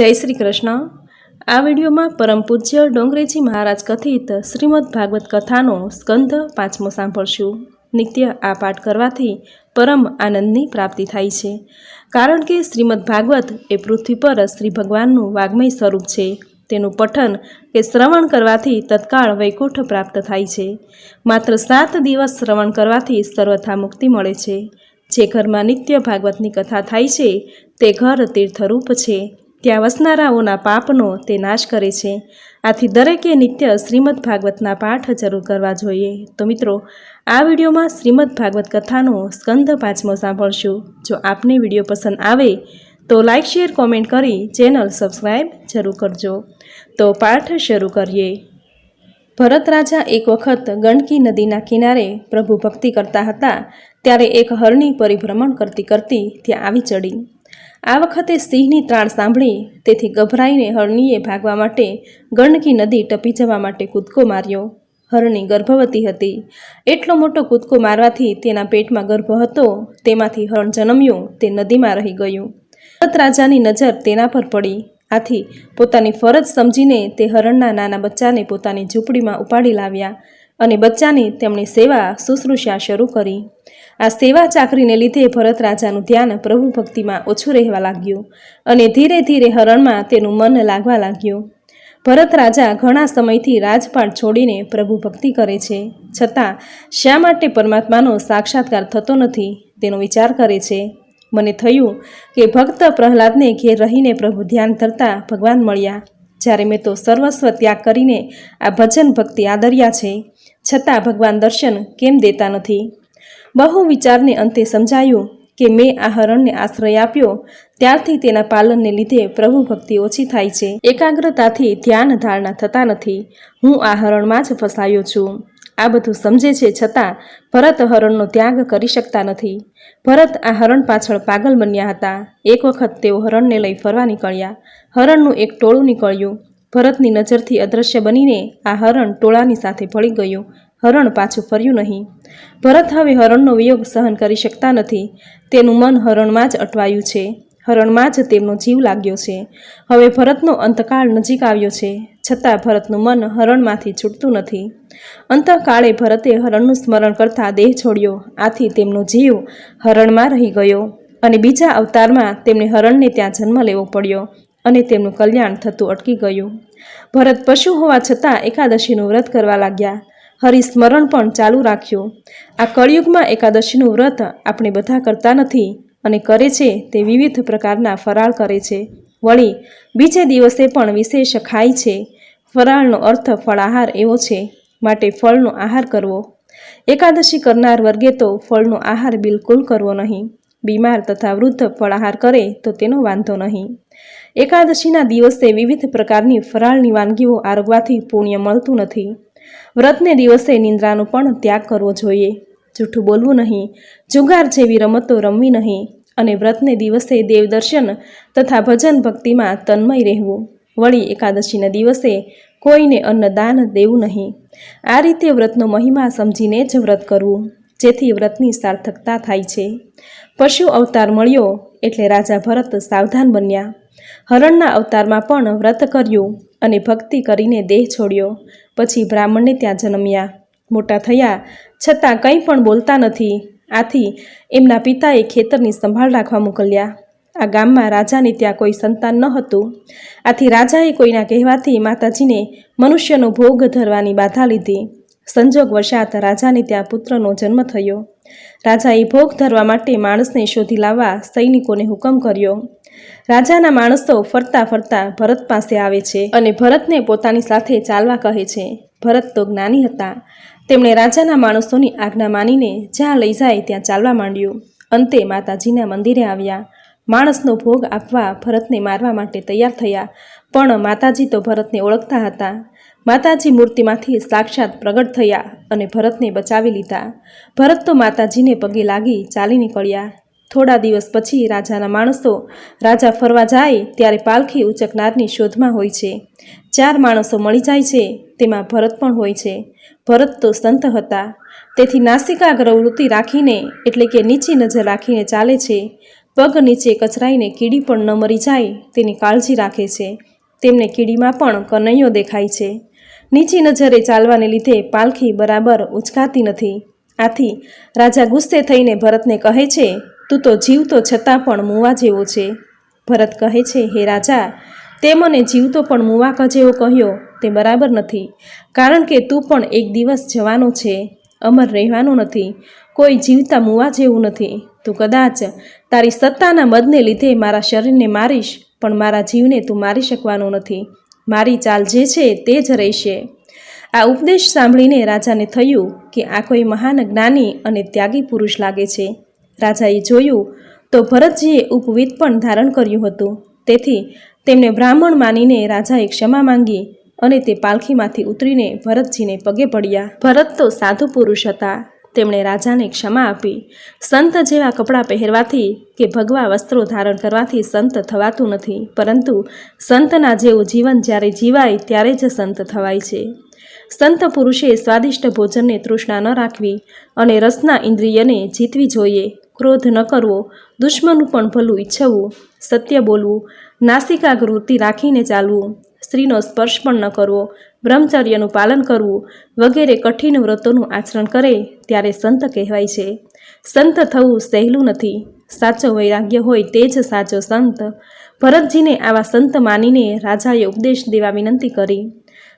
જય શ્રી કૃષ્ણ. આ વિડીયોમાં પરમ પૂજ્ય ડોંગરેજી મહારાજ કથિત શ્રીમદ ભાગવત કથાનો સ્કંધ પાંચમો સાંભળશું. નિત્ય આ પાઠ કરવાથી પરમ આનંદની પ્રાપ્તિ થાય છે. કારણ કે શ્રીમદ ભાગવત એ પૃથ્વી પર શ્રી ભગવાનનું વાગ્મય સ્વરૂપ છે. તેનું પઠન કે શ્રવણ કરવાથી તત્કાળ વૈકુંઠ પ્રાપ્ત થાય છે. માત્ર સાત દિવસ શ્રવણ કરવાથી સર્વથા મુક્તિ મળે છે. જે ઘરમાં નિત્ય ભાગવતની કથા થાય છે, તે ઘર તીર્થરૂપ છે. ત્યાં વસનારાઓના પાપનો તે નાશ કરે છે. આથી દરેકે નિત્ય શ્રીમદ ભાગવતના પાઠ જરૂર કરવા જોઈએ. તો મિત્રો, આ વિડીયોમાં શ્રીમદ ભાગવત કથાનો સ્કંદ પાંચમો સાંભળશું. જો આપને વીડિયો પસંદ આવે, તો લાઇક શેર, કોમેન્ટ કરી ચેનલ સબસ્ક્રાઈબ જરૂર કરજો. તો પાઠ શરૂ કરીએ. ભરત રાજા એક વખત ગંડકી નદીના કિનારે પ્રભુ ભક્તિ કરતા હતા, ત્યારે એક હરણી પરિભ્રમણ કરતી કરતી ત્યાં આવી ચડી. આ વખતે સિંહની ત્રાણ સાંભળી તેથી ગભરાઈને હરણીએ ભાગવા માટે ગંડકી નદી ટપી જવા માટે કૂદકો માર્યો. હરણી ગર્ભવતી હતી. એટલો મોટો કૂદકો મારવાથી તેના પેટમાં ગર્ભ હતો. તેમાંથી હરણ જન્મ્યું, તે નદીમાં રહી ગયું. ભરત રાજાની નજર તેના પર પડી. આથી પોતાની ફરજ સમજીને તે હરણના નાના બચ્ચાને પોતાની ઝૂંપડીમાં ઉપાડી લાવ્યા અને બચ્ચાની તેમની સેવા શુશ્રૂષા શરૂ કરી. આ સેવા ચાકરીને લીધે ભરત રાજાનું ધ્યાન પ્રભુ ભક્તિમાં ઓછું રહેવા લાગ્યું અને ધીરે ધીરે હરણમાં તેનું મન લાગવા લાગ્યું. ભરત રાજા ઘણા સમયથી રાજપાટ છોડીને પ્રભુ ભક્તિ કરે છે. છતાં, શા માટે પરમાત્માનો સાક્ષાત્કાર થતો નથી, તેનો વિચાર કરે છે. મને થયું કે ભક્ત પ્રહલાદને ઘેર રહીને પ્રભુ ધ્યાન ધરતા ભગવાન મળ્યા. જ્યારે મેં તો સર્વસ્વ ત્યાગ કરીને આ ભજન ભક્તિ આદર્યા છે. છતાં ભગવાન દર્શન કેમ દેતા નથી? બહુ વિચારને અંતે સમજાયું કે મેં આ હરણને આશ્રય આપ્યો. ત્યારથી તેના પાલનને લીધે પ્રભુ ભક્તિ ઓછી થાય છે. એકાગ્રતાથી ધ્યાન ધારણા થતા નથી. હું આ હરણમાં જ ફસાયો છું. આ બધું સમજે છે છતાં ભરત હરણનો ત્યાગ કરી શકતા નથી. ભરત આ હરણ પાછળ પાગલ બન્યા હતા. એક વખત તેઓ હરણને લઈ ફરવા નીકળ્યા. હરણનું એક ટોળું નીકળ્યું. ભરતની નજરથી અદૃશ્ય બનીને આ હરણ ટોળાની સાથે ભળી ગયું. હરણ પાછું ફર્યું નહીં. ભરત હવે હરણનો વિયોગ સહન કરી શકતા નથી. તેનું મન હરણમાં જ અટવાયું છે. હરણમાં જ તેમનો જીવ લાગ્યો છે. હવે ભરતનો અંતકાળ નજીક આવ્યો છે. છતાં ભરતનું મન હરણમાંથી છૂટતું નથી. અંતકાળે ભરતે હરણનું સ્મરણ કરતા દેહ છોડ્યો. આથી તેમનો જીવ હરણમાં રહી ગયો. અને બીજા અવતારમાં તેમને હરણને ત્યાં જન્મ લેવો પડ્યો અને તેમનું કલ્યાણ થતું અટકી ગયું. ભરત પશુ હોવા છતાં એકાદશીનું વ્રત કરવા લાગ્યા. હરિસ્મરણ પણ ચાલુ રાખ્યું. આ કળિયુગમાં એકાદશીનું વ્રત આપણે બધા કરતા નથી અને કરે છે તે વિવિધ પ્રકારના ફરાળ કરે છે. વળી, બીજે દિવસે પણ વિશેષ ખાય છે. ફરાળનો અર્થ ફળાહાર એવો છે, માટે ફળનો આહાર કરવો. એકાદશી કરનાર વર્ગે તો ફળનો આહાર બિલકુલ કરવો નહીં. બીમાર તથા વૃદ્ધ ફળાહાર કરે તો તેનો વાંધો નહીં. એકાદશીના દિવસે વિવિધ પ્રકારની ફરાળની વાનગીઓ આરોગવાથી પુણ્ય મળતું નથી. વ્રતને દિવસે નિંદ્રાનો પણ ત્યાગ કરવો જોઈએ. જૂઠું બોલવું નહીં, જુગાર જેવી રમતો રમવી નહીં અને વ્રતને દિવસે દેવદર્શન તથા ભજન ભક્તિમાં તન્મય રહેવું. વળી એકાદશીના દિવસે કોઈને અન્નદાન દેવું નહીં. આ રીતે વ્રતનો મહિમા સમજીને જ વ્રત કરવું, જેથી વ્રતની સાર્થકતા થાય છે. પશુ અવતાર મળ્યો એટલે રાજા ભરત સાવધાન બન્યા. હરણના અવતારમાં પણ વ્રત કર્યું અને ભક્તિ કરીને દેહ છોડ્યો. પછી બ્રાહ્મણને ત્યાં જન્મ્યા. મોટા થયા. છતાં કંઈ પણ બોલતા નથી. આથી એમના પિતાએ ખેતરની સંભાળ રાખવા મોકલ્યા. આ ગામમાં રાજાને ત્યાં કોઈ સંતાન ન હતું. આથી રાજાએ કોઈના કહેવાથી માતાજીને મનુષ્યનો ભોગ ધરવાની બાધા લીધી. સંજોગ વશાત રાજાને ત્યાં પુત્રનો જન્મ થયો. રાજાએ ભોગ ધરવા માટે માણસને શોધી લાવવા સૈનિકોને હુકમ કર્યો. રાજાના માણસો ફરતા ફરતા ભરત પાસે આવે છે અને ભરતને પોતાની સાથે ચાલવા કહે છે. ભરત તો જ્ઞાની હતા. તેમણે રાજાના માણસોની આજ્ઞા માનીને જ્યાં લઈ જાય ત્યાં ચાલવા માંડ્યું. અંતે માતાજીના મંદિરે આવ્યા. માણસનો ભોગ આપવા ભરતને મારવા માટે તૈયાર થયા. પણ માતાજી તો ભરતને ઓળખતા હતા. માતાજી મૂર્તિમાંથી સાક્ષાત પ્રગટ થયા અને ભરતને બચાવી લીધા. ભરત તો માતાજીને પગે લાગી ચાલી નીકળ્યા. થોડા દિવસ પછી રાજાના માણસો રાજા ફરવા જાય ત્યારે પાલખી ઉચકનારની શોધમાં હોય છે. ચાર માણસો મળી જાય છે, તેમાં ભરત પણ હોય છે. ભરત તો સંત હતા. તેથી નાસિકાગ્ર વૃત્તિ રાખીને, એટલે કે નીચી નજર રાખીને ચાલે છે. પગ નીચે કચરાઈને કીડી પણ ન મરી જાય તેની કાળજી રાખે છે. તેમને કીડીમાં પણ કનૈયો દેખાય છે. નીચી નજરે ચાલવાને લીધે પાલખી બરાબર ઉચકાતી નથી. આથી રાજા ગુસ્સે થઈને ભરતને કહે છે તું તો જીવતો છતાં પણ મુવા જેવો છે. ભરત કહે છે, હે રાજા, તે મને જીવતો પણ મુવાક જેવો કહ્યો, તે બરાબર નથી. કારણ કે તું પણ એક દિવસ જવાનો છે. અમર રહેવાનો નથી. કોઈ જીવતા મુવા જેવું નથી. તું કદાચ તારી સત્તાના મદને લીધે મારા શરીરને મારીશ, પણ મારા જીવને તું મારી શકવાનો નથી. મારી ચાલ જે છે તે જ રહેશે. આ ઉપદેશ સાંભળીને રાજાને થયું કે આ કોઈ મહાન જ્ઞાની અને ત્યાગી પુરુષ લાગે છે. રાજાએ જોયું તો ભરતજીએ ઉપવિત પણ ધારણ કર્યું હતું. તેથી તેમને બ્રાહ્મણ માનીને રાજાએ ક્ષમા માંગી અને તે પાલખીમાંથી ઉતરીને ભરતજીને પગે પડ્યા. ભરત તો સાધુ પુરુષ હતા. તેમણે રાજાને ક્ષમા આપી. સંત જેવા કપડાં પહેરવાથી કે ભગવા વસ્ત્રો ધારણ કરવાથી સંત થવાતું નથી. પરંતુ સંતના જેવું જીવન જ્યારે જીવાય ત્યારે જ સંત થવાય છે. સંત પુરુષે સ્વાદિષ્ટ ભોજનને તૃષ્ણા ન રાખવી અને રસના ઇન્દ્રિયને જીતવી જોઈએ. ક્રોધ ન કરવો, દુશ્મનનું પણ ભલું ઈચ્છવું, સત્ય બોલવું નાસિકાગૃતિ રાખીને ચાલવું, સ્ત્રીનો સ્પર્શ પણ ન કરવો, બ્રહ્મચર્યનું પાલન કરવું, વગેરે કઠિન વ્રતોનું આચરણ કરે ત્યારે સંત કહેવાય છે. સંત થવું સહેલું નથી. સાચો વૈરાગ્ય હોય તે જ સાચો સંત. ભરતજીને આવા સંત માનીને રાજાએ ઉપદેશ દેવા વિનંતી કરી.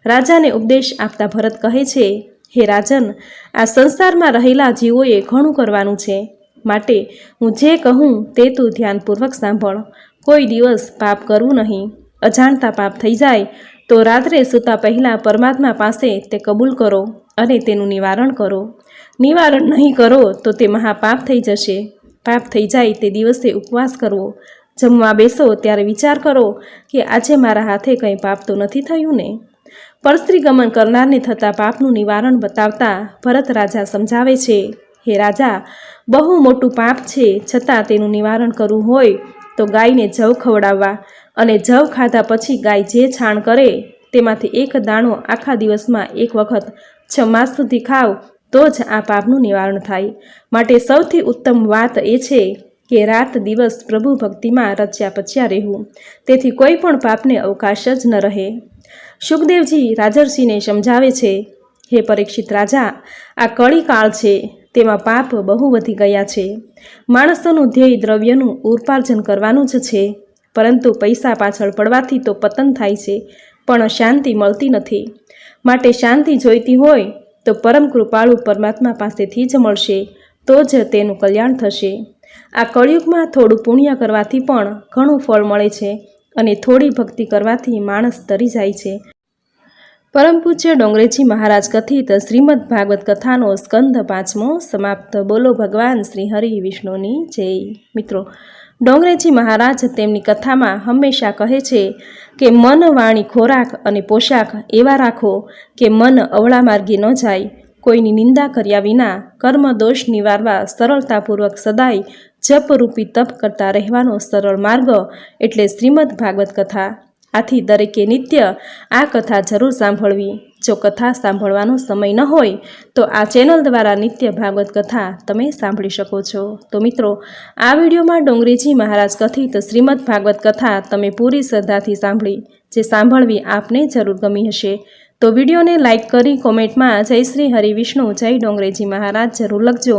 રાજાને ઉપદેશ આપતા ભરત કહે છે, હે રાજન, આ સંસારમાં રહેલા જીવોએ ઘણું કરવાનું છે. માટે હું જે કહું તે તું ધ્યાનપૂર્વક સાંભળ. કોઈ દિવસ પાપ કરવું નહીં. અજાણતા પાપ થઈ જાય તો રાત્રે સૂતા પહેલાં પરમાત્મા પાસે તે કબૂલ કરો અને તેનું નિવારણ કરો. નિવારણ નહીં કરો તો તે મહાપાપ થઈ જશે. પાપ થઈ જાય તે દિવસે ઉપવાસ કરવો. જમવા બેસો ત્યારે વિચાર કરો કે આજે મારા હાથે કંઈ પાપ તો નથી થયું ને? પરસ્ત્રી ગમન કરનારને થતા પાપનું નિવારણ બતાવતા ભરત રાજા સમજાવે છે હે રાજા, બહુ મોટું પાપ છે, છતાં તેનું નિવારણ કરવું હોય તો ગાયને જવ ખવડાવવા અને જવ ખાધા પછી ગાય જે છાણ કરે તેમાંથી એક દાણો આખા દિવસમાં એક વખત છ માસ સુધી ખાવ, તો જ આ પાપનું નિવારણ થાય. માટે સૌથી ઉત્તમ વાત એ છે કે રાત દિવસ પ્રભુ ભક્તિમાં રચ્યા પચ્યા રહેવું. તેથી કોઈ પણ પાપને અવકાશ જ ન રહે. સુખદેવજી, રાજર્ષિને સમજાવે છે, હે પરીક્ષિત રાજા, આ કળી કાળ છે તેમાં પાપ બહુ વધી ગયા છે. માણસોનું ધ્યેય દ્રવ્યનું ઉપાર્જન કરવાનું જ છે. પરંતુ પૈસા પાછળ પડવાથી તો પતન થાય છે, પણ શાંતિ મળતી નથી. માટે શાંતિ જોઈતી હોય તો પરમ કૃપાળુ પરમાત્મા પાસેથી જ મળશે, તો જ તેનું કલ્યાણ થશે. આ કળિયુગમાં થોડું પુણ્ય કરવાથી પણ ઘણું ફળ મળે છે અને થોડી ભક્તિ કરવાથી માણસ તરી જાય છે. પરમ પૂજ્ય ડોંગરેજી મહારાજ કથિત શ્રીમદ ભાગવત કથાનો સ્કંધ પાંચમો સમાપ્ત. બોલો ભગવાન શ્રી હરિ વિષ્ણુની જય. મિત્રો, ડોંગરેજી મહારાજ તેમની કથામાં હંમેશા કહે છે કે, મન વાણી ખોરાક અને પોશાક એવા રાખો કે મન અવળા માર્ગે ન જાય. કોઈની નિંદા કર્યા વિના કર્મ દોષ નિવારવા સરળતાપૂર્વક સદાય જપરૂપી તપ કરતા રહેવાનો સરળ માર્ગ. એટલે શ્રીમદ ભાગવત કથા. આથી દરેકે નિત્ય આ કથા જરૂર સાંભળવી. જો કથા સાંભળવાનો સમય ન હોય, તો આ ચેનલ દ્વારા નિત્ય ભાગવત કથા તમે સાંભળી શકો છો. તો મિત્રો, આ વિડીયોમાં ડોંગરીજી મહારાજ કથિત શ્રીમદ ભાગવત કથા તમે પૂરી શ્રદ્ધાથી સાંભળી, જે સાંભળવી આપને જરૂર ગમી હશે. તો વિડીયોને લાઇક કરી કોમેન્ટમાં જય શ્રી હરિવિષ્ણુ જય ડોંગરેજી મહારાજ જરૂર લખજો.